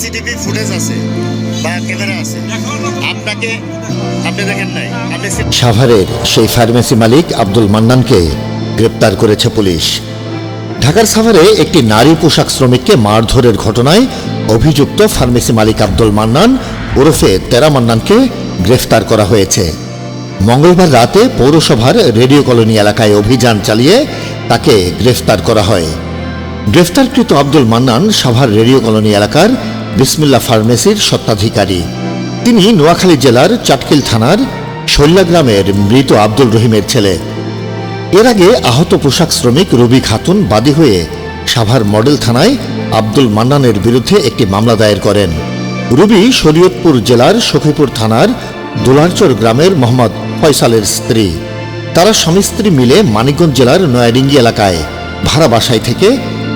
CCTV footage আছে বা camera আছে, আপনাকে, আপনি দেখেন নাই। আপনি সাভারের সেই ফার্মেসি মালিক আব্দুল মান্নানকে গ্রেপ্তার করেছে পুলিশ। ঢাকার সাভারে একটি নারী পোশাক শ্রমিককে মারধরের ঘটনায় অভিযুক্ত ফার্মেসি মালিক আব্দুল মান্নান ওরফে তেরা মান্নানকে গ্রেফতার করা হয়েছে। মঙ্গলবার রাতে পৌরসভার রেডিও কলোনি এলাকায় অভিযান চালিয়ে তাকে গ্রেফতার করা হয়। গ্রেফতারকৃত আব্দুল মান্নান সাভার রেডিও কলোনি এলাকার বিসমিল্লা ফার্মেসির স্বত্বাধিকারী। তিনি নোয়াখালী জেলার চাটকিল থানার শৈলা গ্রামের মৃত আব্দুল রহিমের ছেলে। এর আগে আহত পোশাক শ্রমিক রবি খাতুন বাদী হয়ে সাভার মডেল থানায় আব্দুল মান্নানের বিরুদ্ধে একটি মামলা দায়ের করেন। রুবি শরীয়তপুর জেলার সখীপুর থানার দোলারচর গ্রামের মোহাম্মদ ফয়সালের স্ত্রী। তারা স্বামী স্ত্রী মিলে মানিকগঞ্জ জেলার নয়াডিঙ্গি এলাকায় ভাড়া বাসায় থেকে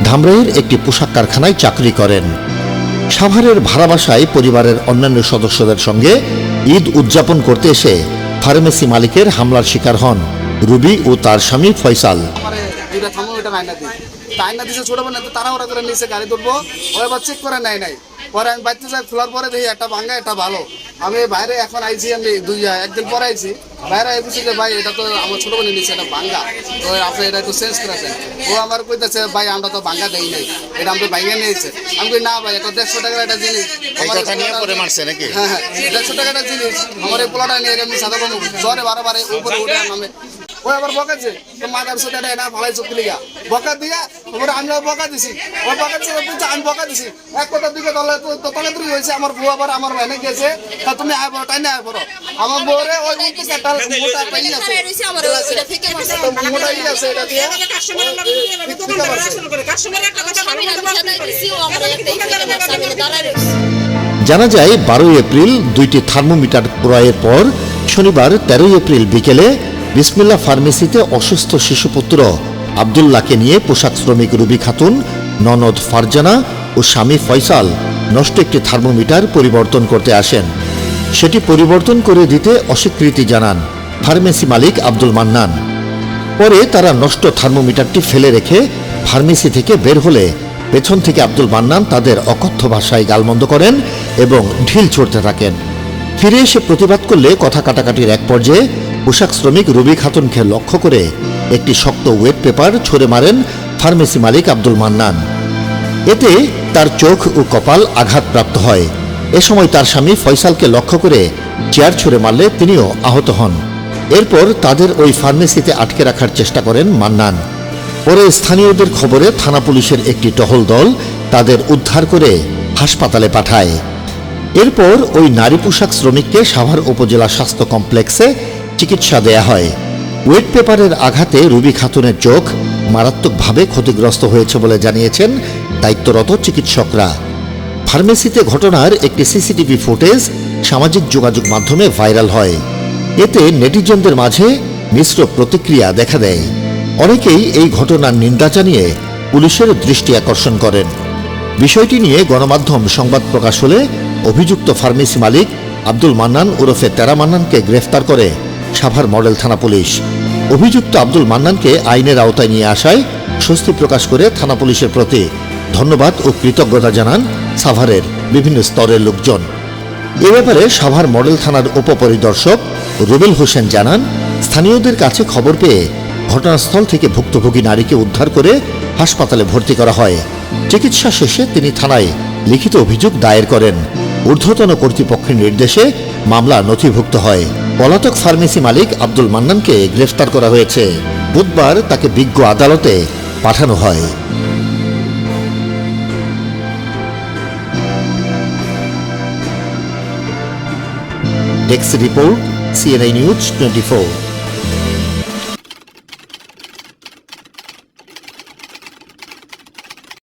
ধামরাইয়ের একটি পোশাক কারখানায় চাকরি করেন। সাভারের ভাড়া বাসায় পরিবারের অন্যান্য সদস্যদের সঙ্গে ঈদ উদযাপন করতে এসে ফার্মেসি মালিকের হামলার শিকার হন রুবি ও তার স্বামী ফয়সাল। তারা ওরা করে নিচে গাড়ি তুলবো ওরা চেক করে নেয় নাই। পরে আমি বাড়িতে যাই খোলার পরে দেখি একটা ভাঙ্গা একটা ভালো। আমি বাইরে এখন আইছি আমি দুই একদিন পরে আইছি। বাইরে আইছি যে ভাই এটা তো আমার ছোট বোনের নিচে এটা ভাঙ্গা। তো আপনি এটা একটু চেঞ্জ করেছেন ও আমার কইতেছে ভাই আমরা তো ভাঙ্গা দেই নাই। এটা আমরা ভাঙ্গা নিয়েছে। আমি কই না ভাই এটা দেড়শো টাকার একটা জিনিস। হ্যাঁ হ্যাঁ দেড়শো টাকাটা জিনিস। আমার এই পোলাটা নিয়ে আমি সাদা জ্বরে বারো বারে উপরে উঠে নামে ওই আবার বকাছে তো মাদার সাথে এটা না ভালাই চোখ লিগা। বকা দিয়া ওপরে আমি বকা দিছি। ও বকা দিছে বলছে আমি বকা দিছি। এক কথা দিকে তলে তো তলে তুই হয়েছে আমার বউ আবার আমার এনে গেছে। তা তুমি আয় বড় টাইনে আয় বড়। আমার বউরে ওই উল্টো একটা মোটা একটা ই আছে। মোটা ই আছে এটা দিয়ে। জানা যায় বারোই এপ্রিল দুইটি থার্মোমিটার ক্রয়ের পর শনিবার তেরোই এপ্রিল বিকেলে বিসমিল্লা ফার্মেসিতে অসুস্থ শিশুপুত্র আবদুল্লাহকে নিয়ে পোশাক শ্রমিক রুবি খাতুন, ননদ ফারজানা ও স্বামী ফয়সাল নষ্ট একটি থার্মোমিটার পরিবর্তন করতে আসেন। সেটি পরিবর্তন করে দিতে অস্বীকৃতি জানান ফার্মেসি মালিক আব্দুল মান্নান। পরে তারা নষ্ট থার্মোমিটারটি ফেলে রেখে ফার্মেসি থেকে বের হলে পেছন থেকে আব্দুল মান্নান তাদের অকথ্য ভাষায় গালমন্দ করেন এবং ঢিল ছুড়তে থাকেন। ফিরে এসে প্রতিবাদ করলে কথা কাটাকাটির এক পর্যায়ে পোশাক শ্রমিক রবি খাতুনকে লক্ষ্য করে একটি শক্ত ওয়েট পেপার ছুড়ে মারেন ফার্মেসি মালিক আব্দুল মান্নান। এতে তার চোখ ও কপাল আঘাতপ্রাপ্ত হয়। এ সময় তার স্বামী ফয়সালকে লক্ষ্য করে চেয়ার ছুঁড়ে মারলে তিনিও আহত হন। এরপর তাদের ওই ফার্মেসিতে আটকে রাখার চেষ্টা করেন মান্নান। পরে স্থানীয়দের খবরে থানা পুলিশের একটি টহল দল তাদের উদ্ধার করে হাসপাতালে পাঠায়। এরপর ওই নারী পোশাক শ্রমিককে সাভার উপজেলা স্বাস্থ্য কমপ্লেক্সে চিকিৎসা দেয়া হয়। ওয়েট পেপারের আঘাতে রুবি খাতুনের চোখ মারাত্মকভাবে ক্ষতিগ্রস্ত হয়েছে বলে জানিয়েছেন দায়িত্বরত চিকিৎসকরা। ফার্মেসিতে ঘটনার একটি সিসিটিভি ফুটেজ সামাজিক যোগাযোগ মাধ্যমে ভাইরাল হয়। এতে নেটিজনদের মাঝে মিশ্র প্রতিক্রিয়া দেখা দেয়। অনেকেই এই ঘটনার নিন্দা জানিয়ে পুলিশের দৃষ্টি আকর্ষণ করেন। বিষয়টি নিয়ে গণমাধ্যম সংবাদ প্রকাশ হলে অভিযুক্ত ফার্মেসি মালিক আব্দুল মান্নান ওরফে তেরা মান্নানকে গ্রেফতার করে সাভার মডেল থানা পুলিশ। অভিযুক্ত আব্দুল মান্নানকে আইনের আওতায় নিয়ে আসায় স্বস্তি প্রকাশ করে থানা পুলিশের প্রতি। ধন্যবাদ ও কৃতজ্ঞতা জানান সাভারের বিভিন্ন স্তরের লোকজন। এ ব্যাপারে সাভার মডেল থানার উপপরিদর্শক রুবেল হোসেন জানান, স্থানীয়দের কাছে খবর পেয়ে ঘটনাস্থল থেকে ভুক্তভোগী নারীকে উদ্ধার করে হাসপাতালে ভর্তি করা হয়। চিকিৎসা শেষে তিনি থানায় লিখিত অভিযোগ দায়ের করেন। ঊর্ধ্বতন কর্তৃপক্ষের নির্দেশে মামলা নথিভুক্ত হয়। পলাতক ফার্মেসি মালিক আব্দুল মান্নানকে গ্রেফতার করা হয়েছে। বুধবার তাকে বিজ্ঞ আদালতে পাঠানো হয়। ডেক্স রিপোর্ট সিএনআই নিউজ টোয়েন্টি